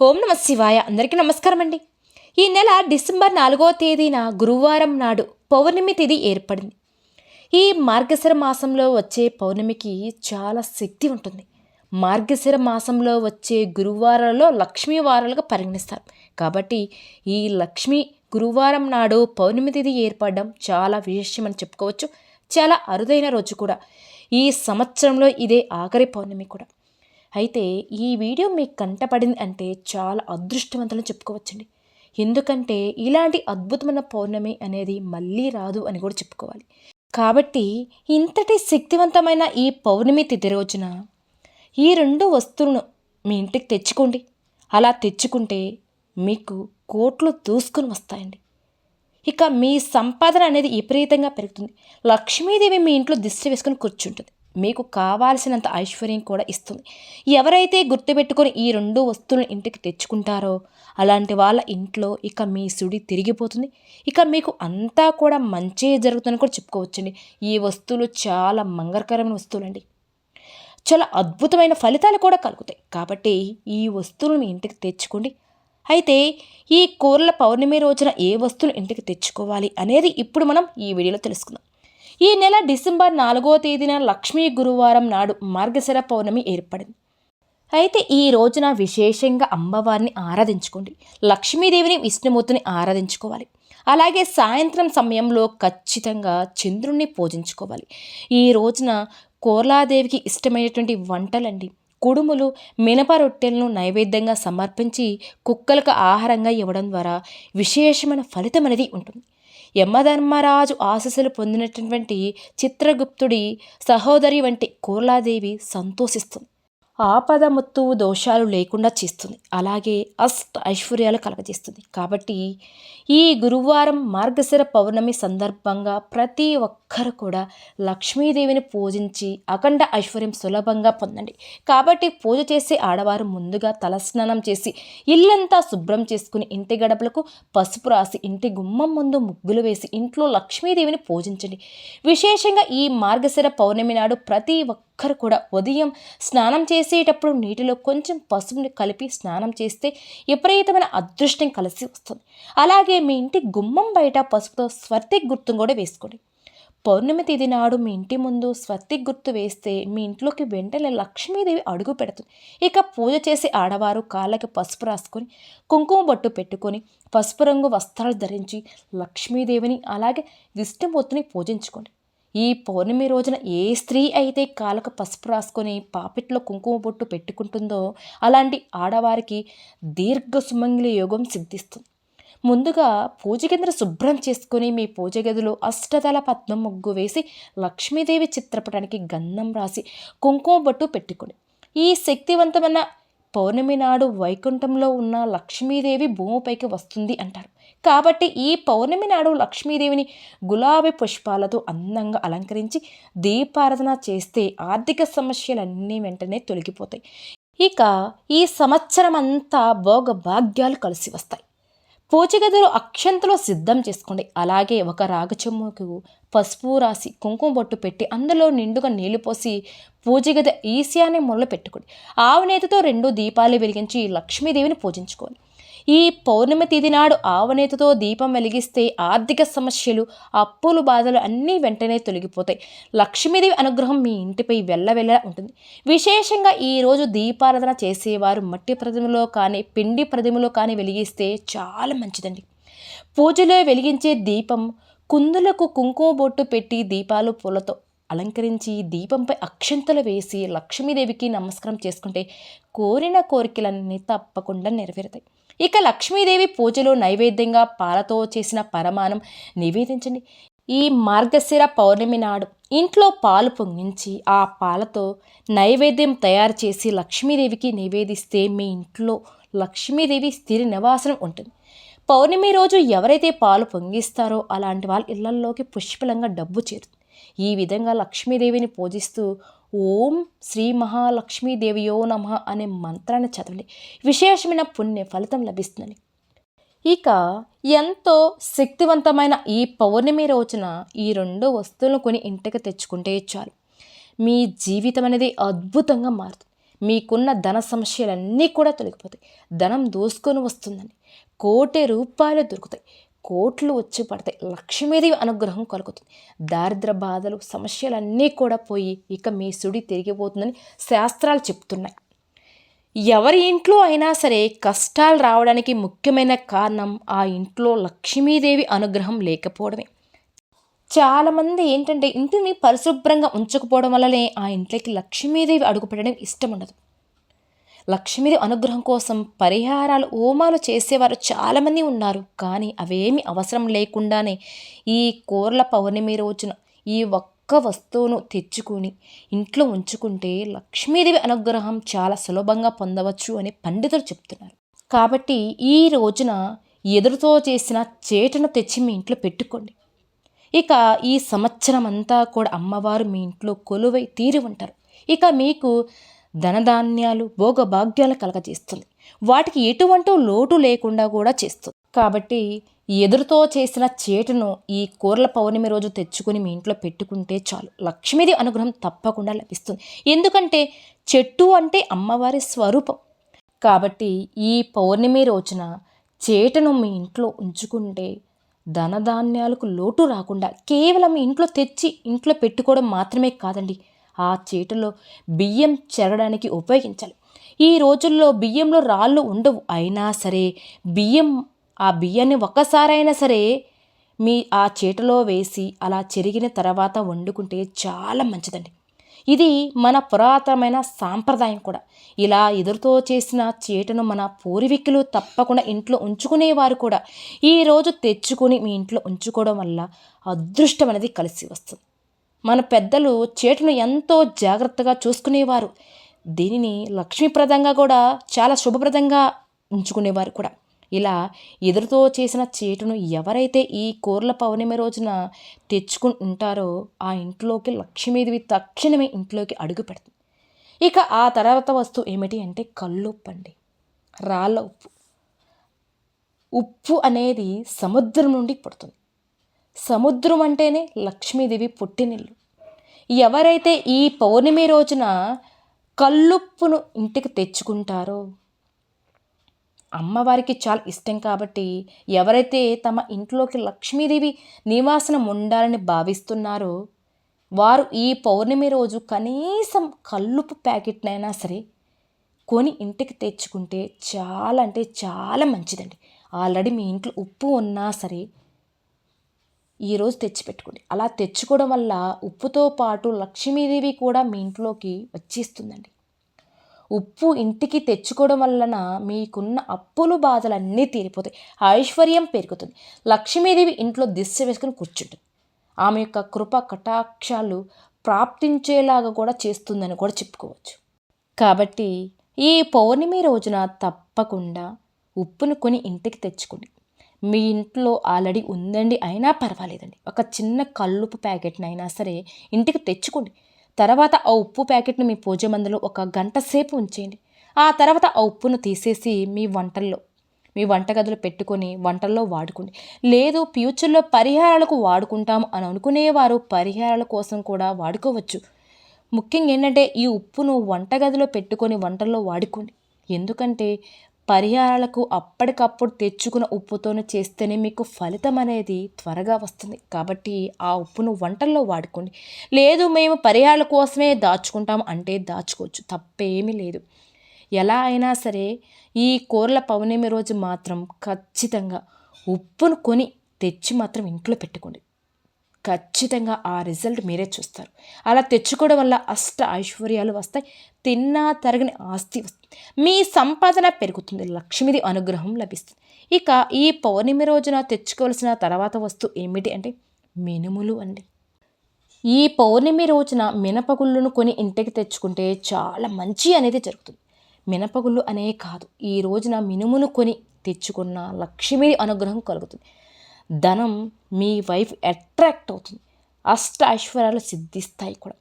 ఓం నమ శివాయ. అందరికీ నమస్కారం అండి. ఈ నెల డిసెంబర్ నాలుగో తేదీన గురువారం నాడు పౌర్ణమి తిథి ఏర్పడింది. ఈ మార్గశిర మాసంలో వచ్చే పౌర్ణమికి చాలా శక్తి ఉంటుంది. మార్గశిర మాసంలో వచ్చే గురువారాలలో లక్ష్మీ వారాలుగా పరిగణిస్తారు. కాబట్టి ఈ లక్ష్మీ గురువారం నాడు పౌర్ణమి తిథి ఏర్పడడం చాలా విశేషమని చెప్పుకోవచ్చు. చాలా అరుదైన రోజు కూడా. ఈ సంవత్సరంలో ఇదే ఆఖరి పౌర్ణమి కూడా. అయితే ఈ వీడియో మీకు కంటపడింది అంటే చాలా అదృష్టవంతులను చెప్పుకోవచ్చండి. ఎందుకంటే ఇలాంటి అద్భుతమైన పౌర్ణమి అనేది మళ్ళీ రాదు అని కూడా చెప్పుకోవాలి. కాబట్టి ఇంతటి శక్తివంతమైన ఈ పౌర్ణమి తిథి రోజున ఈ రెండు వస్తువులను మీ ఇంటికి తెచ్చుకోండి. అలా తెచ్చుకుంటే మీకు కోట్లు దూసుకుని వస్తాయండి. ఇక మీ సంపాదన అనేది విపరీతంగా పెరుగుతుంది. లక్ష్మీదేవి మీ ఇంట్లో దిష్టి వేసుకొని కూర్చుంటుంది. మీకు కావాల్సినంత ఐశ్వర్యం కూడా ఇస్తుంది. ఎవరైతే గుర్తుపెట్టుకొని ఈ రెండు వస్తువులను ఇంటికి తెచ్చుకుంటారో అలాంటి వాళ్ళ ఇంట్లో ఇక మీ సుడి తిరిగిపోతుంది. ఇక మీకు అంతా కూడా మంచి జరుగుతుందని కూడా చెప్పుకోవచ్చండి. ఈ వస్తువులు చాలా మంగళకరమైన వస్తువులండి. చాలా అద్భుతమైన ఫలితాలు కూడా కలుగుతాయి. కాబట్టి ఈ వస్తువులు మీ ఇంటికి తెచ్చుకోండి. అయితే ఈ కూరల పౌర్ణమి రోజున ఏ వస్తువులు ఇంటికి తెచ్చుకోవాలి అనేది ఇప్పుడు మనం ఈ వీడియోలో తెలుసుకుందాం. ఈ నెల డిసెంబర్ నాలుగో తేదీన లక్ష్మీ గురువారం నాడు మార్గశిర పౌర్ణమి ఏర్పడింది. అయితే ఈ రోజున విశేషంగా అమ్మవారిని ఆరాధించుకోండి. లక్ష్మీదేవిని విష్ణుమూర్తిని ఆరాధించుకోవాలి. అలాగే సాయంత్రం సమయంలో ఖచ్చితంగా చంద్రుణ్ణి పూజించుకోవాలి. ఈ రోజున కోర్లాదేవికి ఇష్టమైనటువంటి వంటలండి. కుడుములు మినప రొట్టెలను నైవేద్యంగా సమర్పించి కుక్కలకు ఆహారంగా ఇవ్వడం ద్వారా విశేషమైన ఫలితం అనేది ఉంటుంది. యమధర్మరాజు ఆశస్సులు పొందినటువంటి చిత్రగుప్తుడి సహోదరి వంటి కోర్లాదేవి సంతోషిస్తుంది. ఆపద ముత్తు దోషాలు లేకుండా చేస్తుంది. అలాగే అష్ట ఐశ్వర్యాలు కలగజేస్తుంది. కాబట్టి ఈ గురువారం మార్గశిర పౌర్ణమి సందర్భంగా ప్రతి ఒక్కరు కూడా లక్ష్మీదేవిని పూజించి అఖండ ఐశ్వర్యం సులభంగా పొందండి. కాబట్టి పూజ చేసే ఆడవారు ముందుగా తలస్నానం చేసి ఇల్లంతా శుభ్రం చేసుకుని ఇంటి గడపలకు పసుపు రాసి ఇంటి గుమ్మం ముందు ముగ్గులు వేసి ఇంట్లో లక్ష్మీదేవిని పూజించండి. విశేషంగా ఈ మార్గశిర పౌర్ణమి నాడు ప్రతి ఒక్కరు కూడా ఉదయం స్నానం చేసేటప్పుడు నీటిలో కొంచెం పసుపుని కలిపి స్నానం చేస్తే విపరీతమైన అదృష్టం కలిసి వస్తుంది. అలాగే మీ ఇంటి గుమ్మం బయట పసుపుతో స్వర్తిక్ గుర్తును కూడా వేసుకోండి. పౌర్ణమి తిథి నాడు మీ ఇంటి ముందు స్వస్తిక్ గుర్తు వేస్తే మీ ఇంట్లోకి వెంటనే లక్ష్మీదేవి అడుగు పెడుతుంది. ఇక పూజ చేసి ఆడవారు కాళ్ళకి పసుపు రాసుకొని కుంకుమ బొట్టు పెట్టుకొని పసుపు రంగు వస్త్రాలు ధరించి లక్ష్మీదేవిని అలాగే విష్ణుమూర్తిని పూజించుకోండి. ఈ పౌర్ణమి రోజున ఏ స్త్రీ అయితే కాలకు పసుపు రాసుకొని పాపిట్లో కుంకుమ బొట్టు పెట్టుకుంటుందో అలాంటి ఆడవారికి దీర్ఘ సుమంగిలి యోగం సిద్ధిస్తుంది. ముందుగా పూజ కింద శుభ్రం చేసుకుని మీ పూజ గదిలో అష్టదళ పద్మం ముగ్గు వేసి లక్ష్మీదేవి చిత్రపటానికి గంధం రాసి కుంకుమ బొట్టు పెట్టుకోండి ఈ శక్తివంతమైన పౌర్ణమి నాడు వైకుంఠంలో ఉన్న లక్ష్మీదేవి భూమిపైకి వస్తుంది అంటారు. కాబట్టి ఈ పౌర్ణమి నాడు లక్ష్మీదేవిని గులాబీ పుష్పాలతో అందంగా అలంకరించి దీపారాధన చేస్తే ఆర్థిక సమస్యలన్నీ వెంటనే తొలగిపోతాయి. ఇక ఈ సంవత్సరం అంతా భోగ భాగ్యాలు కలిసి వస్తాయి. పూజగదిలో అక్షంతలో సిద్ధం చేసుకోండి. అలాగే ఒక రాగచెమ్ముకు పసుపు రాసి కుంకుమ బొట్టు పెట్టి అందులో నిండుగా నీళ్ళు పోసి పూజగది ఈశాన్య మొదలు పెట్టుకోండి. ఆవునేతితో రెండు దీపాలు వెలిగించి లక్ష్మీదేవిని పూజించుకోండి. ఈ పౌర్ణమి తిథి నాడు ఆవనేతతో దీపం వెలిగిస్తే ఆర్థిక సమస్యలు అప్పులు బాధలు అన్నీ వెంటనే తొలగిపోతాయి. లక్ష్మీదేవి అనుగ్రహం మీ ఇంటిపై వెళ్ళవెళ్ళ ఉంటుంది. విశేషంగా ఈరోజు దీపారాధన చేసేవారు మట్టి ప్రతిమలో కానీ పిండి ప్రతిమలో కానీ వెలిగిస్తే చాలా మంచిదండి. పూజలో వెలిగించే దీపం కుందులకు కుంకుమ బొట్టు పెట్టి దీపాలు పూలతో అలంకరించి దీపంపై అక్షంతలు వేసి లక్ష్మీదేవికి నమస్కారం చేసుకుంటే కోరిన కోరికలన్నీ తప్పకుండా నెరవేరుతాయి. ఇక లక్ష్మీదేవి పూజలో నైవేద్యంగా పాలతో చేసిన పరమానం నివేదించండి. ఈ మార్గశిర పౌర్ణమి నాడు ఇంట్లో పాలు పొంగించి ఆ పాలతో నైవేద్యం తయారు చేసి లక్ష్మీదేవికి నివేదిస్తే మీ ఇంట్లో లక్ష్మీదేవి స్థిర నివాసనం ఉంటుంది. పౌర్ణమి రోజు ఎవరైతే పాలు పొంగిస్తారో అలాంటి వాళ్ళ ఇళ్ళల్లోకి పుష్పలంగా డబ్బు చేరుతుంది. ఈ విధంగా లక్ష్మీదేవిని పూజిస్తూ ఓం శ్రీ మహాలక్ష్మీదేవియో నమ అనే మంత్రాన్ని చదవండి. విశేషమైన పుణ్య ఫలితం లభిస్తుందని ఇక ఎంతో శక్తివంతమైన ఈ పౌర్ణమి రోజున ఈ రెండు వస్తువులను కొని ఇంటికి తెచ్చుకుంటే చాలు. మీ జీవితం అనేది అద్భుతంగా మారుతుంది. మీకున్న ధన సమస్యలన్నీ కూడా తొలగిపోతాయి. ధనం దోసుకొని వస్తుందని కోటి రూపాయలు దొరుకుతాయి. కోట్లు వచ్చి పడతాయి. లక్ష్మీదేవి అనుగ్రహం కలుగుతుంది. దారిద్ర బాధలు సమస్యలన్నీ కూడా పోయి ఇక మీ సుడి తిరిగిపోతుందని శాస్త్రాలు చెప్తున్నాయి. ఎవరి ఇంట్లో అయినా సరే కష్టాలు రావడానికి ముఖ్యమైన కారణం ఆ ఇంట్లో లక్ష్మీదేవి అనుగ్రహం లేకపోవడమే. చాలామంది ఏంటంటే ఇంటిని పరిశుభ్రంగా ఉంచకపోవడం వల్లనే ఆ ఇంట్లోకి లక్ష్మీదేవి అడుగుపెట్టడం ఇష్టం ఉండదు. లక్ష్మీదేవి అనుగ్రహం కోసం పరిహారాలు హోమాలు చేసేవారు చాలామంది ఉన్నారు. కానీ అవేమి అవసరం లేకుండానే ఈ కూరల పౌర్ణమి రోజున ఈ ఒక్క వస్తువును తెచ్చుకొని ఇంట్లో ఉంచుకుంటే లక్ష్మీదేవి అనుగ్రహం చాలా సులభంగా పొందవచ్చు అని పండితులు చెప్తున్నారు. కాబట్టి ఈ రోజున ఎదురుతో చేసిన చేటను తెచ్చి మీ ఇంట్లో పెట్టుకోండి. ఇక ఈ సంవత్సరం అంతా కూడా అమ్మవారు మీ ఇంట్లో కొలువై తీరి ఉంటారు. ఇక మీకు ధనధాన్యాలు భోగభాగ్యాలు కలగజేస్తుంది. వాటికి ఎటువంటి లోటు లేకుండా కూడా చేస్తుంది. కాబట్టి ఎదురుతో చేసిన చేటును ఈ కూరల పౌర్ణమి రోజు తెచ్చుకొని మీ ఇంట్లో పెట్టుకుంటే చాలు. లక్ష్మీదేవి అనుగ్రహం తప్పకుండా లభిస్తుంది. ఎందుకంటే చెట్టు అంటే అమ్మవారి స్వరూపం. కాబట్టి ఈ పౌర్ణమి రోజున చేటను మీ ఇంట్లో ఉంచుకుంటే ధనధాన్యాలకు లోటు రాకుండా కేవలం ఇంట్లో తెచ్చి ఇంట్లో పెట్టుకోవడం మాత్రమే కాదండి. ఆ చీటలో బియ్యం చెరగడానికి ఉపయోగించాలి. ఈ రోజుల్లో బియ్యంలో రాళ్ళు ఉండవు. అయినా సరే బియ్యం ఆ బియ్యాన్ని ఒక్కసారైనా సరే మీ ఆ చేటలో వేసి అలా చెరిగిన తర్వాత వండుకుంటే చాలా మంచిదండి. ఇది మన పురాతనమైన సాంప్రదాయం కూడా. ఇలా ఎదురుతో చేసిన చేటను మన పూర్వీకులు తప్పకుండా ఇంట్లో ఉంచుకునేవారు కూడా. ఈరోజు తెచ్చుకొని మీ ఇంట్లో ఉంచుకోవడం వల్ల అదృష్టం అనేది కలిసి వస్తుంది. మన పెద్దలు చేటును ఎంతో జాగ్రత్తగా చూసుకునేవారు. దీనిని లక్ష్మీప్రదంగా కూడా చాలా శుభప్రదంగా ఉంచుకునేవారు కూడా. ఇలా ఎదురుతో చేసిన చేటును ఎవరైతే ఈ కూరల పౌర్ణమి రోజున తెచ్చుకుని ఉంటారో ఆ ఇంట్లోకి లక్ష్మీదేవి తక్షణమే ఇంట్లోకి అడుగు పెడుతుంది ఇక ఆ తర్వాత వస్తువు ఏమిటి అంటే కల్లుప్పు అండి రాళ్ళ ఉప్పు. ఉప్పు అనేది సముద్రం నుండి పుడుతుంది. సముద్రం అంటేనే లక్ష్మీదేవి పుట్టినిల్లు. ఎవరైతే ఈ పౌర్ణమి రోజున కల్లుప్పును ఇంటికి తెచ్చుకుంటారో అమ్మవారికి చాలా ఇష్టం కాబట్టి ఎవరైతే తమ ఇంట్లోకి లక్ష్మీదేవి నివాసనం ఉండాలని భావిస్తున్నారో వారు ఈ పౌర్ణమి రోజు కనీసం కల్లుపు ప్యాకెట్నైనా సరే కొని ఇంటికి తెచ్చుకుంటే చాలా అంటే చాలా మంచిదండి. ఆల్రెడీ మీ ఇంట్లో ఉప్పు ఉన్నా సరే ఈరోజు తెచ్చిపెట్టుకోండి అలా తెచ్చుకోవడం వల్ల ఉప్పుతో పాటు లక్ష్మీదేవి కూడా మీ ఇంట్లోకి వచ్చేస్తుందండి. ఉప్పు ఇంటికి తెచ్చుకోవడం వలన మీకున్న అప్పులు బాధలన్నీ తీరిపోతాయి. ఐశ్వర్యం పెరుగుతుంది. లక్ష్మీదేవి ఇంట్లో దిశ వేసుకుని కూర్చుంటుంది. ఆమె యొక్క కృప కటాక్షాలు ప్రాప్తించేలాగా కూడా చేస్తుందని కూడా చెప్పుకోవచ్చు. కాబట్టి ఈ పౌర్ణమి రోజున తప్పకుండా ఉప్పును కొని ఇంటికి తెచ్చుకోండి. మీ ఇంట్లో ఆల్రెడీ ఉందండి అయినా పర్వాలేదండి. ఒక చిన్న కల్లుపు ప్యాకెట్నైనా సరే ఇంటికి తెచ్చుకోండి. తర్వాత ఆ ఉప్పు ప్యాకెట్ను మీ పూజ మందులో ఒక గంట సేపు ఉంచేయండి. ఆ తర్వాత ఆ ఉప్పును తీసేసి మీ వంటల్లో మీ వంటగదిలో పెట్టుకొని వంటల్లో వాడుకోండి. లేదు ఫ్యూచర్లో పరిహారాలకు వాడుకుంటాం అని అనుకునేవారు పరిహారాల కోసం కూడా వాడుకోవచ్చు. ముఖ్యంగా ఏంటంటే ఈ ఉప్పును వంటగదిలో పెట్టుకొని వంటల్లో వాడుకోండి. ఎందుకంటే పరిహారాలకు అప్పటికప్పుడు తెచ్చుకున్న ఉప్పుతోనే చేస్తేనే మీకు ఫలితం అనేది త్వరగా వస్తుంది. కాబట్టి ఆ ఉప్పును వంటల్లో వాడుకోండి. లేదు మేము పరిహారాల కోసమే దాచుకుంటాం అంటే దాచుకోవచ్చు. తప్పేమీ లేదు. ఎలా అయినా సరే ఈ కూరల పౌర్ణమి రోజు మాత్రం ఖచ్చితంగా ఉప్పును కొని తెచ్చి మాత్రం ఇంట్లో పెట్టుకోండి. ఖచ్చితంగా ఆ రిజల్ట్ మీరే చూస్తారు. అలా తెచ్చుకోవడం వల్ల అష్ట ఐశ్వర్యాలు వస్తాయి. తిన్నా తరగని ఆస్తి వస్తుంది. మీ సంపాదన పెరుగుతుంది లక్ష్మిది అనుగ్రహం లభిస్తుంది. ఇక ఈ పౌర్ణమి రోజున తెచ్చుకోవాల్సిన తర్వాత వస్తువు ఏమిటి అంటే మినుములు అండి. ఈ పౌర్ణమి రోజున మినపగుళ్ళును కొని ఇంటికి తెచ్చుకుంటే చాలా మంచి అనేది జరుగుతుంది. మినపగుళ్ళు అనే కాదు ఈ రోజున మినుమును కొని తెచ్చుకున్న లక్ష్మిది అనుగ్రహం కలుగుతుంది. ధనం మీ వైఫ్ అట్రాక్ట్ అవుతుంది అష్ట ఐశ్వర్యాలు సిద్ధిస్తాయి కూడా.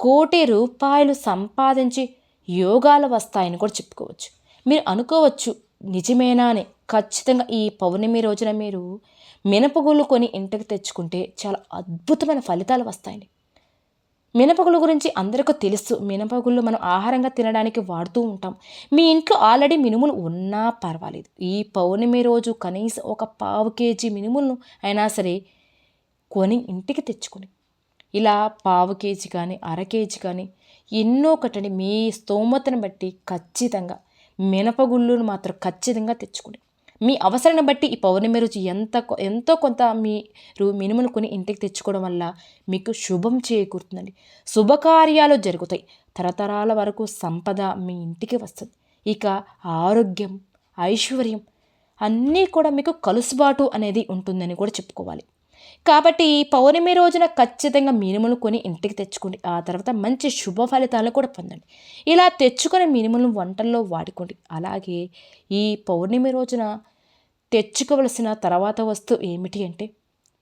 కోటి రూపాయలు సంపాదించి యోగాలు వస్తాయని కూడా చెప్పుకోవచ్చు. మీరు అనుకోవచ్చు నిజమేనా అని ఖచ్చితంగా ఈ పౌర్ణమి రోజున మీరు మినపగుళ్ళు కొని ఇంటికి తెచ్చుకుంటే చాలా అద్భుతమైన ఫలితాలు వస్తాయండి. మినపగుళ్ళు గురించి అందరికీ తెలుసు. మినపగుళ్ళు మనం ఆహారంగా తినడానికి వాడుతూ ఉంటాం. మీ ఇంట్లో ఆల్రెడీ మినుములు ఉన్నా పర్వాలేదు. ఈ పౌర్ణమి రోజు కనీసం ఒక పావు కేజీ మినుములను అయినా సరే కొని ఇంటికి తెచ్చుకొని ఇలా పావు కేజీ కానీ అర కేజీ కానీ ఎన్నో ఒకటండి మీ స్తోమతను బట్టి ఖచ్చితంగా మినపగుళ్ళును మాత్రం ఖచ్చితంగా తెచ్చుకోండి. మీ అవసరాన్ని బట్టి ఈ పౌర్ణమి రోజు ఎంత కొ- ఎంతో కొంత మీరు మినుములు కొని ఇంటికి తెచ్చుకోవడం వల్ల మీకు శుభం చేకూరుతుందండి. శుభకార్యాలు జరుగుతాయి. తరతరాల వరకు సంపద మీ ఇంటికి వస్తుంది. ఇక ఆరోగ్యం ఐశ్వర్యం అన్నీ కూడా మీకు కలుసుబాటు అనేది ఉంటుందని కూడా చెప్పుకోవాలి. కాబట్టి ఈ పౌర్ణమి రోజున ఖచ్చితంగా మినుములు కొని ఇంటికి తెచ్చుకోండి. ఆ తర్వాత మంచి శుభ ఫలితాలు కూడా పొందండి. ఇలా తెచ్చుకునే మినుములను వంటల్లో వాడుకోండి. అలాగే ఈ పౌర్ణమి రోజున తెచ్చుకోవలసిన తర్వాత వస్తువు ఏమిటి అంటే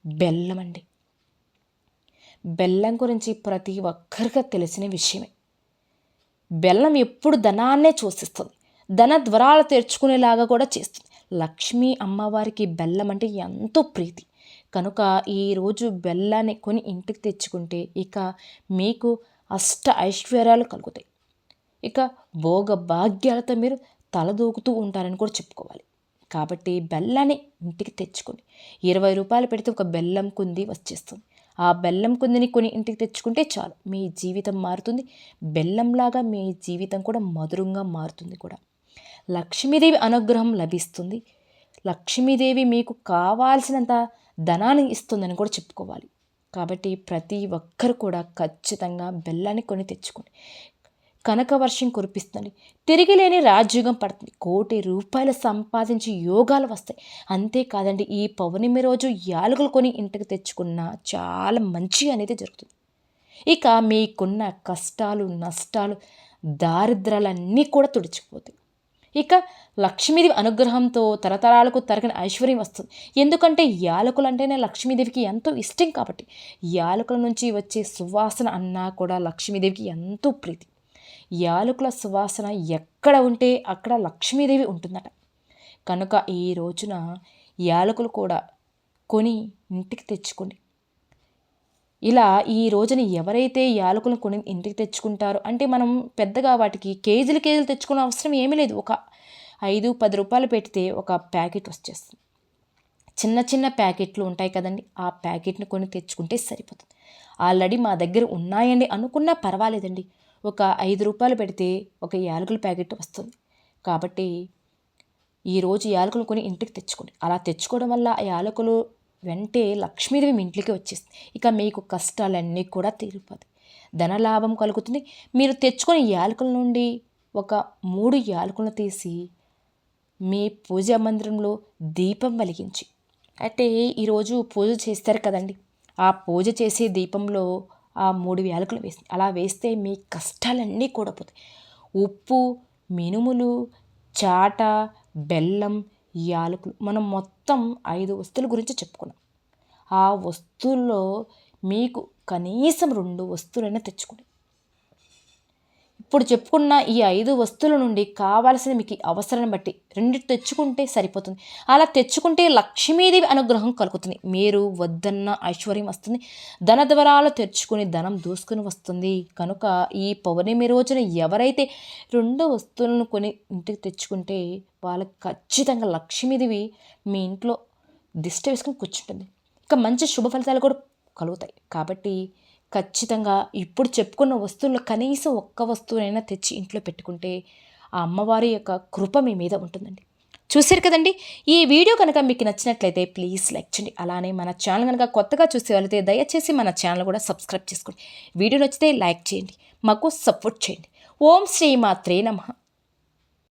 బెల్లం అండి. బెల్లం గురించి ప్రతి ఒక్కరికి తెలిసిన విషయమే. బెల్లం ఎప్పుడు ధనాన్నే చూసిస్తుంది. ధన ద్వారాలు తెరుచుకునేలాగా కూడా చేస్తుంది. లక్ష్మీ అమ్మవారికి బెల్లం అంటే ఎంతో ప్రీతి. కనుక ఈరోజు బెల్లాన్ని కొని ఇంటికి తెచ్చుకుంటే ఇక మీకు అష్ట ఐశ్వర్యాలు కలుగుతాయి. ఇక భోగ భాగ్యాలతో మీరు తలదూకుతూ ఉంటారని కూడా చెప్పుకోవాలి. కాబట్టి బెల్లాన్ని ఇంటికి తెచ్చుకోండి. ఇరవై రూపాయలు పెడితే ఒక బెల్లం కుంది వచ్చేస్తుంది. ఆ బెల్లం కుందిని కొని ఇంటికి తెచ్చుకుంటే చాలు. మీ జీవితం మారుతుంది. బెల్లంలాగా మీ జీవితం కూడా మధురంగా మారుతుంది కూడా. లక్ష్మీదేవి అనుగ్రహం లభిస్తుంది. లక్ష్మీదేవి మీకు కావాల్సినంత ధనాన్ని ఇస్తుందని కూడా చెప్పుకోవాలి. కాబట్టి ప్రతి ఒక్కరు కూడా ఖచ్చితంగా బెల్లాన్ని కొని తెచ్చుకోండి. కనక వర్షం కురిపిస్తుంది. తిరిగి లేని రాజ్యోగం పడుతుంది. కోటి రూపాయలు సంపాదించి యోగాలు వస్తాయి. అంతేకాదండి ఈ పౌర్ణమి రోజు యాలకులు కొని ఇంటికి తెచ్చుకున్న చాలా మంచి అనేది జరుగుతుంది. ఇక మీకున్న కష్టాలు నష్టాలు దారిద్రాలన్నీ కూడా తుడిచిపోతాయి. ఇక లక్ష్మీదేవి అనుగ్రహంతో తరతరాలకు తరగని ఐశ్వర్యం వస్తుంది. ఎందుకంటే యాలకులు అంటేనే లక్ష్మీదేవికి ఎంతో ఇష్టం కాబట్టి యాలకుల నుంచి వచ్చే సువాసన అన్నా కూడా లక్ష్మీదేవికి ఎంతో ప్రీతి. యాలకుల సువాసన ఎక్కడ ఉంటే అక్కడ లక్ష్మీదేవి ఉంటుందట. కనుక ఈ రోజున యాలకులు కూడా కొని ఇంటికి తెచ్చుకోండి. ఇలా ఈ రోజున ఎవరైతే యాలకులను కొని ఇంటికి తెచ్చుకుంటారో అంటే మనం పెద్దగా వాటికి కేజీలు కేజీలు తెచ్చుకునే అవసరం ఏమీ లేదు. ఒక ఐదు పది రూపాయలు పెడితే ఒక ప్యాకెట్ వచ్చేస్తుంది. చిన్న చిన్న ప్యాకెట్లు ఉంటాయి కదండి ఆ ప్యాకెట్ని కొని తెచ్చుకుంటే సరిపోతుంది. ఆల్రెడీ మా దగ్గర ఉన్నాయండి అనుకున్నా పర్వాలేదండి. ఒక ఐదు రూపాయలు పెడితే ఒక యాలకుల ప్యాకెట్ వస్తుంది. కాబట్టి ఈరోజు యాలకులు కొని ఇంటికి తెచ్చుకోండి. అలా తెచ్చుకోవడం వల్ల ఆ యాలకులు వెంటే లక్ష్మీదేవి మీ ఇంట్లోకి వచ్చేస్తుంది ఇక మీకు కష్టాలన్నీ కూడా తీరిపోతాయి. ధనలాభం కలుగుతుంది. మీరు తెచ్చుకునే యాలకుల నుండి ఒక మూడు యాలకులను తీసి మీ పూజా మందిరంలో దీపం వెలిగించి. అంటే ఈరోజు పూజ చేస్తారు కదండి. ఆ పూజ చేసే దీపంలో ఆ మూడు యాలకులు వేసి అలా వేస్తే మీ కష్టాలన్నీ కూడా పోతాయి. ఉప్పు మినుములు చాట బెల్లం యాలకులు మనం మొత్తం మొత్తం ఐదు వస్తువుల గురించి చెప్పుకున్నాం. ఆ వస్తువుల్లో మీకు కనీసం రెండు వస్తువులైనా తెచ్చుకోండి. ఇప్పుడు చెప్పుకున్న ఈ ఐదు వస్తువుల నుండి కావాల్సిన మీకు అవసరాన్ని బట్టి రెండు తెచ్చుకుంటే సరిపోతుంది. అలా తెచ్చుకుంటే లక్ష్మీదేవి అనుగ్రహం కలుగుతుంది. మీరు వద్దన్న ఐశ్వర్యం వస్తుంది. ధన ద్వారాలు తెచ్చుకుని ధనం దూసుకుని వస్తుంది. కనుక ఈ పౌర్ణమి రోజున ఎవరైతే రెండు వస్తువులను కొని ఇంటికి తెచ్చుకుంటే వాళ్ళకి ఖచ్చితంగా లక్ష్మీదేవి మీ ఇంట్లో దిష్ట వేసుకుని కూర్చుంటుంది. ఇంకా మంచి శుభ ఫలితాలు కూడా కలుగుతాయి. కాబట్టి ఖచ్చితంగా ఇప్పుడు చెప్పుకున్న వస్తువుల్లో కనీసం ఒక్క వస్తువునైనా తెచ్చి ఇంట్లో పెట్టుకుంటే ఆ అమ్మవారి యొక్క కృప మీ మీద ఉంటుందండి. చూసారు కదండి? ఈ వీడియో కనుక మీకు నచ్చినట్లయితే ప్లీజ్ లైక్ చేయండి. అలానే మన ఛానల్ కనుక కొత్తగా చూసే దయచేసి మన ఛానల్ కూడా సబ్స్క్రైబ్ చేసుకోండి. వీడియో నచ్చితే లైక్ చేయండి. మాకు సపోర్ట్ చేయండి. ఓం శ్రీ మాత్రే నమః.